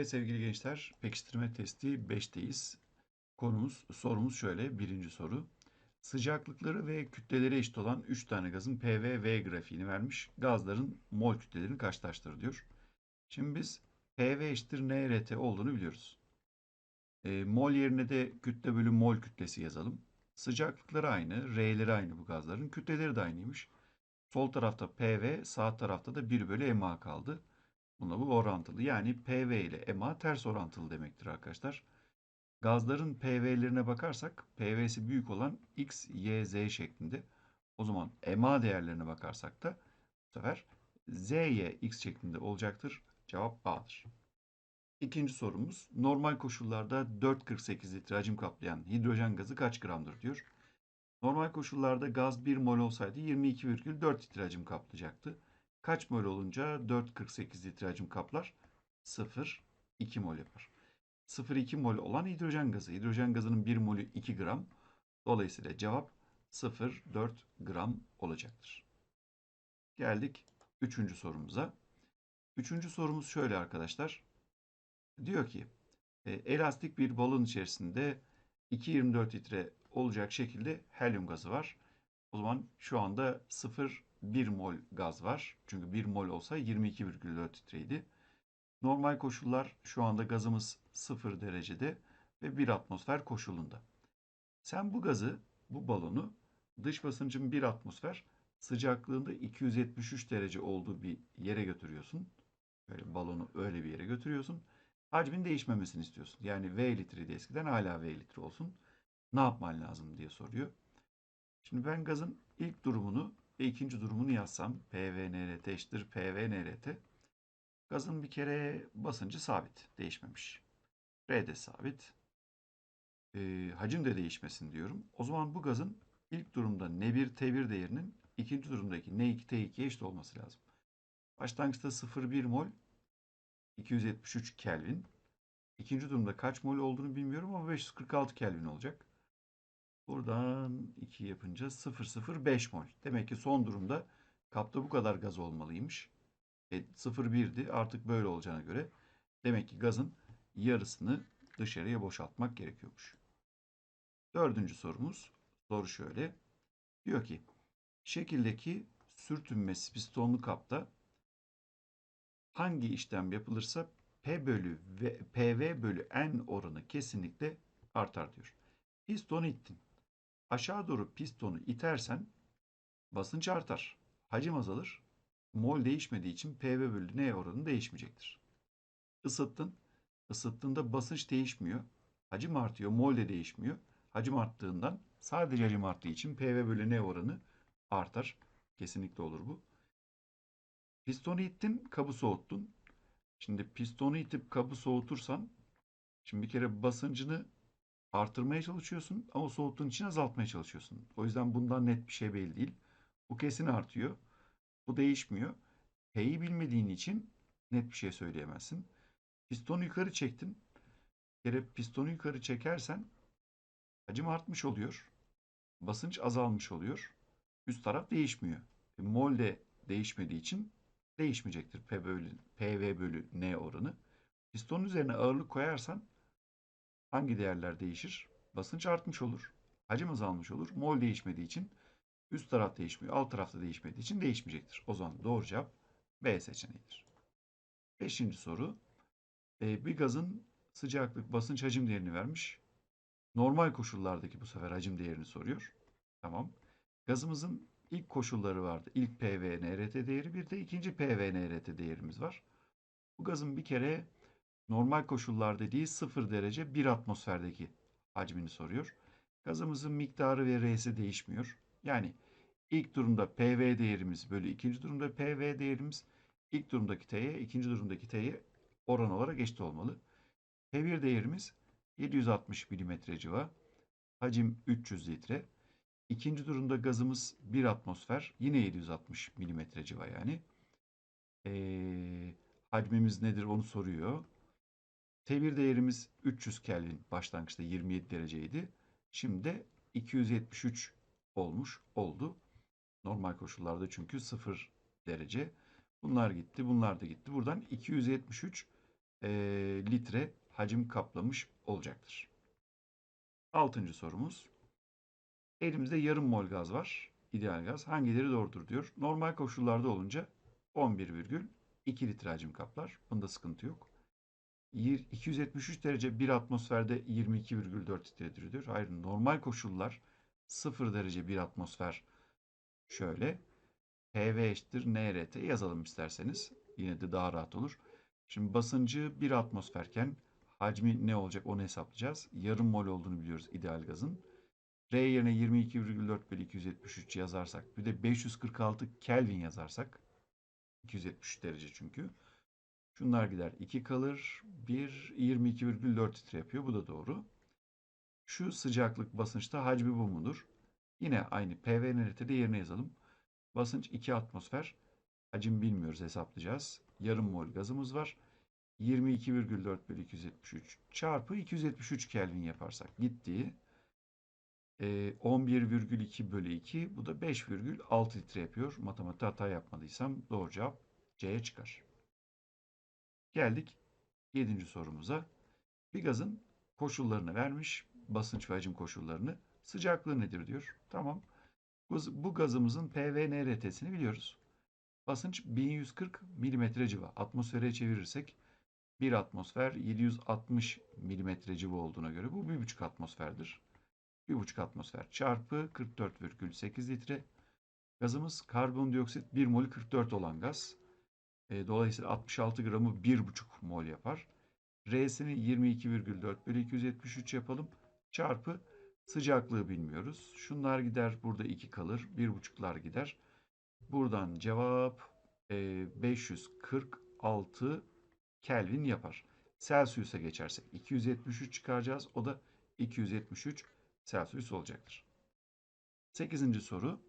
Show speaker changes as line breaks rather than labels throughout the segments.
Evet sevgili gençler, pekiştirme testi 5'teyiz. Konumuz, sorumuz şöyle, birinci soru. Sıcaklıkları ve kütleleri eşit olan 3 tane gazın P ve V grafiğini vermiş. Gazların mol kütlelerini karşılaştır diyor. Şimdi biz PV eşittir nRT olduğunu biliyoruz. E, mol yerine de kütle bölü mol kütlesi yazalım. Sıcaklıkları aynı, R'leri aynı bu gazların. Kütleleri de aynıymış. Sol tarafta PV, sağ tarafta da 1 bölü MA kaldı. Buna bu orantılı. Yani PV ile MA ters orantılı demektir arkadaşlar. Gazların PV'lerine bakarsak PV'si büyük olan X, Y, Z şeklinde. O zaman MA değerlerine bakarsak da bu sefer Z, Y, X şeklinde olacaktır. Cevap A'dır. İkinci sorumuz. Normal koşullarda 4,48 litre hacim kaplayan hidrojen gazı kaç gramdır diyor. Normal koşullarda gaz 1 mol olsaydı 22,4 litre hacim kaplayacaktı. Kaç mol olunca 4,48 litre hacim kaplar? 0,2 mol yapar. 0,2 mol olan hidrojen gazı. Hidrojen gazının 1 molü 2 gram. Dolayısıyla cevap 0,4 gram olacaktır. Geldik 3. sorumuza. 3. sorumuz şöyle arkadaşlar. Diyor ki e, elastik bir balon içerisinde 2,24 litre olacak şekilde helyum gazı var. O zaman şu anda 0,1 mol gaz var. Çünkü 1 mol olsa 22,4 litreydi. Normal koşullar şu anda gazımız 0 derecede ve 1 atmosfer koşulunda. Sen bu gazı, bu balonu dış basıncın 1 atmosfer sıcaklığında 273 derece olduğu bir yere götürüyorsun. Böyle balonu öyle bir yere götürüyorsun. Hacmin değişmemesini istiyorsun. Yani V litreydi eskiden hala V litre olsun. Ne yapman lazım diye soruyor. Şimdi ben gazın ilk durumunu ve ikinci durumunu yazsam PVNRT eşittir PVNRT. Gazın bir kere basıncı sabit. Değişmemiş. R de sabit. E, hacim de değişmesin diyorum. O zaman bu gazın ilk durumda N1 T1 değerinin ikinci durumdaki N2 T2'ye eşit olması lazım. Başlangıçta 0,1 mol 273 Kelvin. İkinci durumda kaç mol olduğunu bilmiyorum ama 546 Kelvin olacak. Buradan 2 yapınca 0,05 mol. Demek ki son durumda kapta bu kadar gaz olmalıymış. E, 0,1'di artık böyle olacağına göre demek ki gazın yarısını dışarıya boşaltmak gerekiyormuş. Dördüncü sorumuz. Soru şöyle. Diyor ki şekildeki sürtünmesi pistonlu kapta hangi işlem yapılırsa P bölü ve PV bölü N oranı kesinlikle artar diyor. Pistonu ittin. Aşağı doğru pistonu itersen basınç artar. Hacim azalır. Mol değişmediği için PV bölü N oranı değişmeyecektir. Isıttın. Isıttığında basınç değişmiyor. Hacim artıyor. Mol de değişmiyor. Hacim arttığından sadece hacim arttığı için PV bölü N oranı artar. Kesinlikle olur bu. Pistonu ittin, kabı soğuttun. Şimdi pistonu itip kabı soğutursan şimdi bir kere basıncını artırmaya çalışıyorsun ama soğuttuğun için azaltmaya çalışıyorsun. O yüzden bundan net bir şey belli değil. Bu kesin artıyor. Bu değişmiyor. P'yi bilmediğin için net bir şey söyleyemezsin. Pistonu yukarı çektin. Bir kere pistonu yukarı çekersen hacim artmış oluyor. Basınç azalmış oluyor. Üst taraf değişmiyor. E, mol de değişmediği için değişmeyecektir P bölü, PV bölü N oranı. Pistonun üzerine ağırlık koyarsan hangi değerler değişir? Basınç artmış olur. Hacim azalmış olur. Mol değişmediği için üst taraf değişmiyor. Alt tarafta değişmediği için değişmeyecektir. O zaman doğru cevap B seçeneğidir. Beşinci soru. E, bir gazın sıcaklık, basınç, hacim değerini vermiş. Normal koşullardaki bu sefer hacim değerini soruyor. Tamam. Gazımızın ilk koşulları vardı. İlk PV NRT değeri bir de ikinci PV NRT değerimiz var. Bu gazın bir kere normal koşullar dediği 0 derece 1 atmosferdeki hacmini soruyor. Gazımızın miktarı ve R'si değişmiyor. Yani ilk durumda PV değerimiz bölü ikinci durumda PV değerimiz ilk durumdaki T'ye ikinci durumdaki T'ye oran olarak eşit olmalı. P1 değerimiz 760 mm civa. Hacim 300 litre. İkinci durumda gazımız 1 atmosfer. Yine 760 mm civa yani. Ee, hacmimiz nedir onu soruyor. T1 değerimiz 300 Kelvin. Başlangıçta 27 dereceydi. Şimdi de 273 olmuş oldu. Normal koşullarda çünkü 0 derece. Bunlar gitti, bunlar da gitti. Buradan 273 e, litre hacim kaplamış olacaktır. Altıncı sorumuz. Elimizde yarım mol gaz var. İdeal gaz. Hangileri doğrudur diyor. Normal koşullarda olunca 11,2 litre hacim kaplar. Bunda sıkıntı yok. Yir- 273 derece bir atmosferde 22,4 litredir diyor. Hayır normal koşullar 0 derece bir atmosfer şöyle. PV eşittir NRT yazalım isterseniz. Yine de daha rahat olur. Şimdi basıncı 1 atmosferken hacmi ne olacak onu hesaplayacağız. Yarım mol olduğunu biliyoruz ideal gazın. R yerine 22,4 bölü 273 yazarsak bir de 546 Kelvin yazarsak 273 derece çünkü. Şunlar gider 2 kalır. 1 22,4 litre yapıyor. Bu da doğru. Şu sıcaklık basınçta hacmi bu mudur? Yine aynı PV NRT'de yerine yazalım. Basınç 2 atmosfer. Hacim bilmiyoruz hesaplayacağız. Yarım mol gazımız var. 22,4 bölü 273 çarpı 273 Kelvin yaparsak gittiği 11,2 bölü 2 bu da 5,6 litre yapıyor. Matematikte hata yapmadıysam doğru cevap C'ye çıkar. Geldik 7. sorumuza. Bir gazın koşullarını vermiş. Basınç ve hacim koşullarını. Sıcaklığı nedir diyor. Tamam. Bu, gazımızın PV NRT'sini biliyoruz. Basınç 1140 mm civa. Atmosfere çevirirsek 1 atmosfer 760 mm civa olduğuna göre bu 1,5 atmosferdir. 1,5 atmosfer çarpı 44,8 litre. Gazımız karbondioksit 1 mol 44 olan gaz. E, dolayısıyla 66 gramı 1,5 mol yapar. R'sini 22,4 bölü 273 yapalım. Çarpı sıcaklığı bilmiyoruz. Şunlar gider burada 2 kalır. 1,5'lar gider. Buradan cevap e, 546 Kelvin yapar. Celsius'a geçersek 273 çıkaracağız. O da 273 Celsius olacaktır. 8. soru.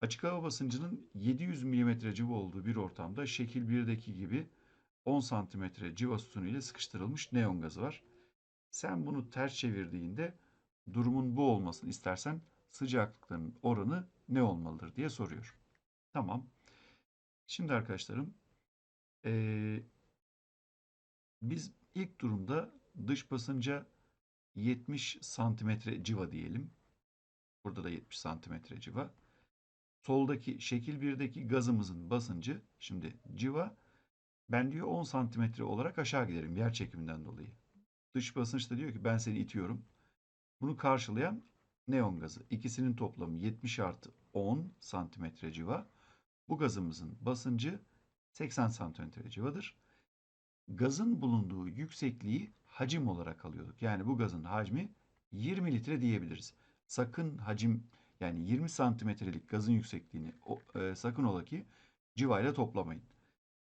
Açık hava basıncının 700 mm civa olduğu bir ortamda şekil 1'deki gibi 10 cm civa sütunu ile sıkıştırılmış neon gazı var. Sen bunu ters çevirdiğinde durumun bu olmasını istersen sıcaklıkların oranı ne olmalıdır diye soruyor. Tamam. Şimdi arkadaşlarım ee, biz ilk durumda dış basınca 70 santimetre civa diyelim. Burada da 70 santimetre civa. Soldaki şekil 1'deki gazımızın basıncı şimdi civa ben diyor 10 santimetre olarak aşağı giderim yer çekiminden dolayı. Dış basınç da diyor ki ben seni itiyorum. Bunu karşılayan neon gazı. İkisinin toplamı 70 artı 10 santimetre civa. Bu gazımızın basıncı 80 santimetre civadır. Gazın bulunduğu yüksekliği hacim olarak alıyorduk. Yani bu gazın hacmi 20 litre diyebiliriz. Sakın hacim yani 20 santimetrelik gazın yüksekliğini o, e, sakın ola ki civa ile toplamayın.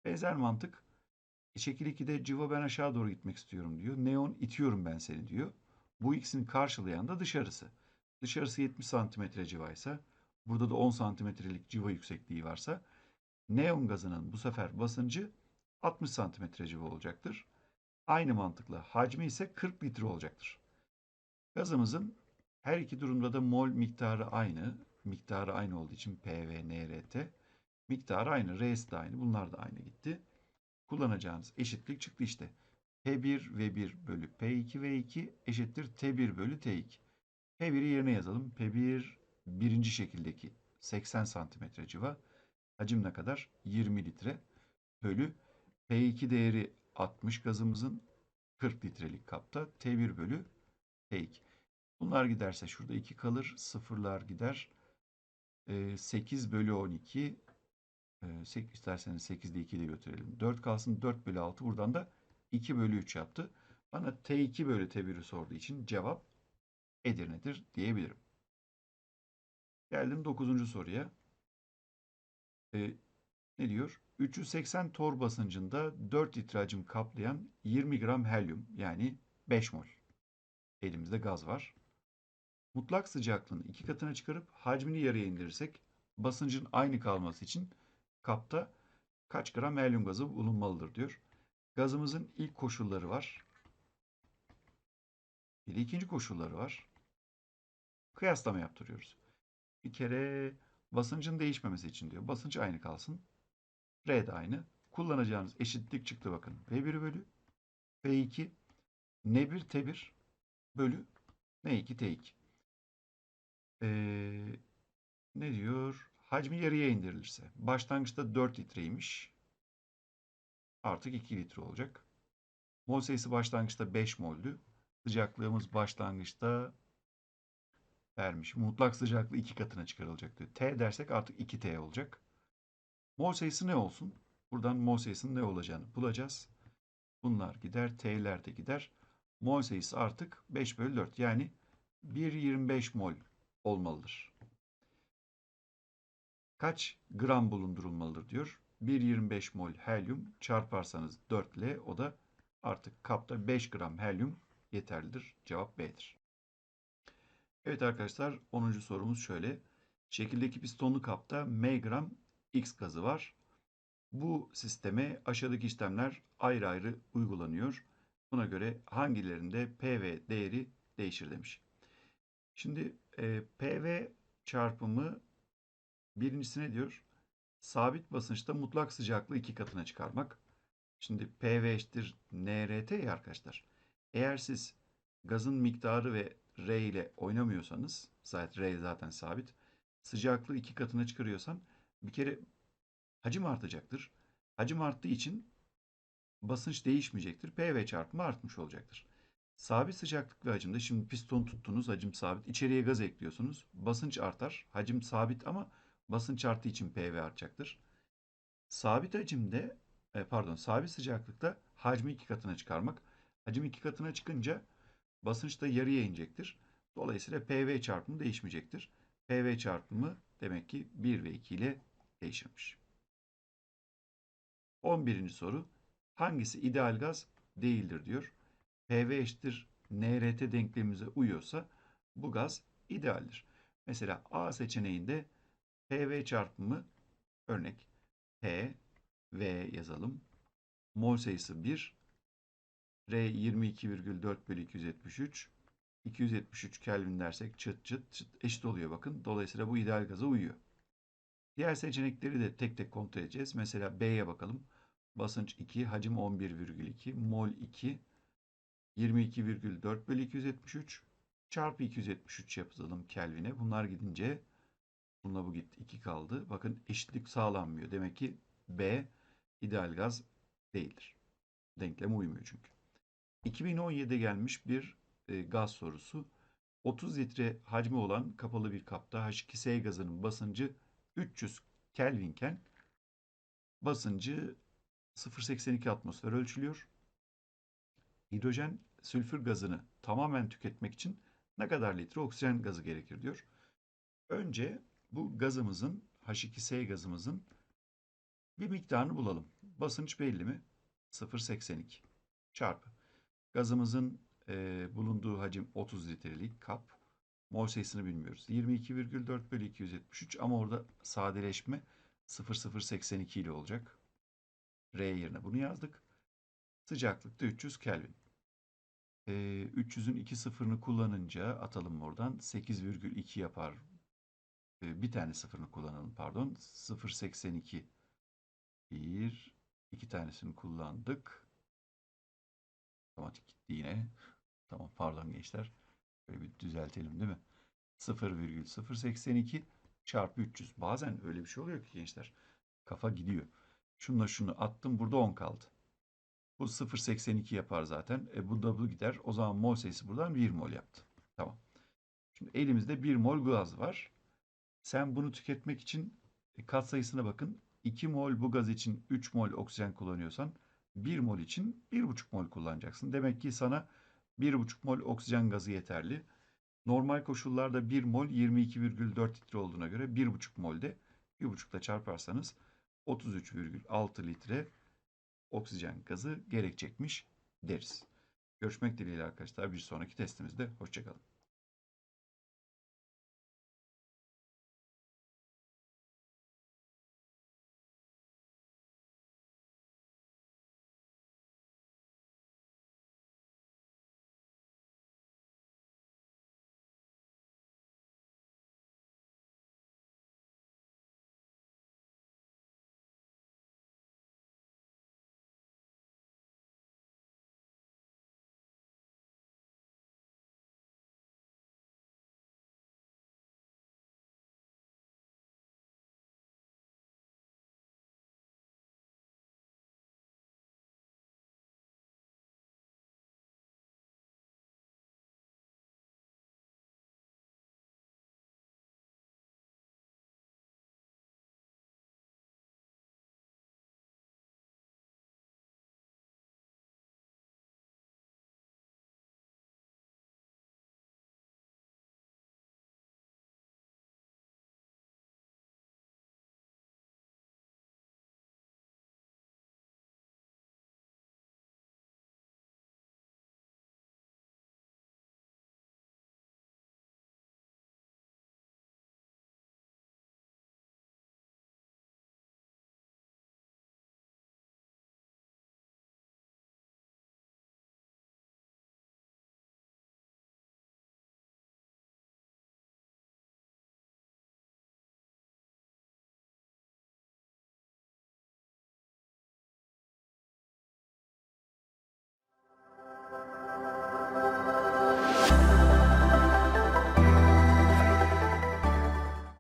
Benzer mantık şekil 2'de civa ben aşağı doğru gitmek istiyorum diyor. Neon itiyorum ben seni diyor. Bu ikisini karşılayan da dışarısı. Dışarısı 70 santimetre civaysa burada da 10 santimetrelik civa yüksekliği varsa neon gazının bu sefer basıncı 60 santimetre civa olacaktır. Aynı mantıkla hacmi ise 40 litre olacaktır. Gazımızın her iki durumda da mol miktarı aynı. Miktarı aynı olduğu için PV, NRT. Miktarı aynı. R'si de aynı. Bunlar da aynı gitti. Kullanacağınız eşitlik çıktı işte. P1 V1 bölü P2 V2 eşittir T1 bölü T2. P1'i yerine yazalım. P1 birinci şekildeki 80 santimetre civa. Hacim ne kadar? 20 litre bölü P2 değeri 60 gazımızın 40 litrelik kapta T1 bölü T2. Bunlar giderse şurada 2 kalır. Sıfırlar gider. 8 bölü 12 8, isterseniz 8'de 2 de götürelim. 4 kalsın 4 bölü 6 buradan da 2 bölü 3 yaptı. Bana T2 bölü T1'i sorduğu için cevap Edirne'dir diyebilirim. Geldim 9. soruya. Ee, ne diyor? 380 tor basıncında 4 litre hacim kaplayan 20 gram helyum yani 5 mol. Elimizde gaz var. Mutlak sıcaklığını iki katına çıkarıp hacmini yarıya indirirsek basıncın aynı kalması için kapta kaç gram helyum gazı bulunmalıdır diyor. Gazımızın ilk koşulları var. Bir de ikinci koşulları var. Kıyaslama yaptırıyoruz. Bir kere basıncın değişmemesi için diyor. Basınç aynı kalsın. R de aynı. Kullanacağınız eşitlik çıktı bakın. V1 bölü F2 N1 T1 bölü N2 T2. Ee, ne diyor? Hacmi yarıya indirilirse. Başlangıçta 4 litreymiş. Artık 2 litre olacak. Mol sayısı başlangıçta 5 moldü. Sıcaklığımız başlangıçta vermiş. Mutlak sıcaklığı 2 katına çıkarılacak diyor. T dersek artık 2T olacak. Mol sayısı ne olsun? Buradan mol sayısının ne olacağını bulacağız. Bunlar gider. T'ler de gider. Mol sayısı artık 5 bölü 4. Yani 1,25 mol olmalıdır. Kaç gram bulundurulmalıdır diyor. 1,25 mol helyum çarparsanız 4 ile o da artık kapta 5 gram helyum yeterlidir. Cevap B'dir. Evet arkadaşlar 10. sorumuz şöyle. Şekildeki pistonlu kapta m gram X gazı var. Bu sisteme aşağıdaki işlemler ayrı ayrı uygulanıyor. Buna göre hangilerinde PV değeri değişir demiş. Şimdi e, PV çarpımı birincisi ne diyor? Sabit basınçta mutlak sıcaklığı iki katına çıkarmak. Şimdi PV eşittir NRT ya arkadaşlar. Eğer siz gazın miktarı ve R ile oynamıyorsanız, zaten R zaten sabit, sıcaklığı iki katına çıkarıyorsan bir kere hacim artacaktır. Hacim arttığı için basınç değişmeyecektir. PV çarpımı artmış olacaktır. Sabit sıcaklık ve hacimde şimdi piston tuttunuz hacim sabit. İçeriye gaz ekliyorsunuz. Basınç artar. Hacim sabit ama basınç arttığı için PV artacaktır. Sabit hacimde e, pardon sabit sıcaklıkta hacmi iki katına çıkarmak. Hacim iki katına çıkınca basınç da yarıya inecektir. Dolayısıyla PV çarpımı değişmeyecektir. PV çarpımı demek ki 1 ve 2 ile değişirmiş. 11. soru. Hangisi ideal gaz değildir diyor. PV eşittir NRT denklemimize uyuyorsa bu gaz idealdir. Mesela A seçeneğinde PV çarpımı örnek P V yazalım. Mol sayısı 1. R 22,4 bölü 273. 273 Kelvin dersek çıt çıt çıt eşit oluyor bakın. Dolayısıyla bu ideal gaza uyuyor. Diğer seçenekleri de tek tek kontrol edeceğiz. Mesela B'ye bakalım. Basınç 2, hacim 11,2, mol 2, 22,4 bölü 273 çarpı 273 yapalım Kelvin'e. Bunlar gidince bununla bu gitti 2 kaldı. Bakın eşitlik sağlanmıyor. Demek ki B ideal gaz değildir. Denkleme uymuyor çünkü. 2017'de gelmiş bir e, gaz sorusu. 30 litre hacmi olan kapalı bir kapta H2S gazının basıncı 300 Kelvinken basıncı 0.82 atmosfer ölçülüyor. Hidrojen sülfür gazını tamamen tüketmek için ne kadar litre oksijen gazı gerekir diyor. Önce bu gazımızın H2S gazımızın bir miktarını bulalım. Basınç belli mi? 0.82 çarpı. Gazımızın e, bulunduğu hacim 30 litrelik kap. Mol sayısını bilmiyoruz. 22,4 bölü 273 ama orada sadeleşme 0,082 ile olacak. R yerine bunu yazdık. Sıcaklıkta 300 Kelvin. E, 300'ün 2 sıfırını kullanınca atalım oradan 8,2 yapar. E, bir tane sıfırını kullanalım pardon. 0,82 bir, iki tanesini kullandık. Otomatik gitti yine. Tamam pardon gençler. Böyle bir düzeltelim değil mi? 0,082 çarpı 300. Bazen öyle bir şey oluyor ki gençler. Kafa gidiyor. Şunla şunu attım. Burada 10 kaldı. Bu 0,82 yapar zaten. E bu bu gider. O zaman mol sayısı buradan 1 mol yaptı. Tamam. Şimdi elimizde 1 mol gaz var. Sen bunu tüketmek için e, kat sayısına bakın. 2 mol bu gaz için 3 mol oksijen kullanıyorsan 1 mol için 1,5 mol kullanacaksın. Demek ki sana 1,5 mol oksijen gazı yeterli. Normal koşullarda 1 mol 22,4 litre olduğuna göre 1,5 molde 1,5 ile çarparsanız 33,6 litre oksijen gazı gerekecekmiş deriz. Görüşmek dileğiyle arkadaşlar bir sonraki testimizde. Hoşçakalın.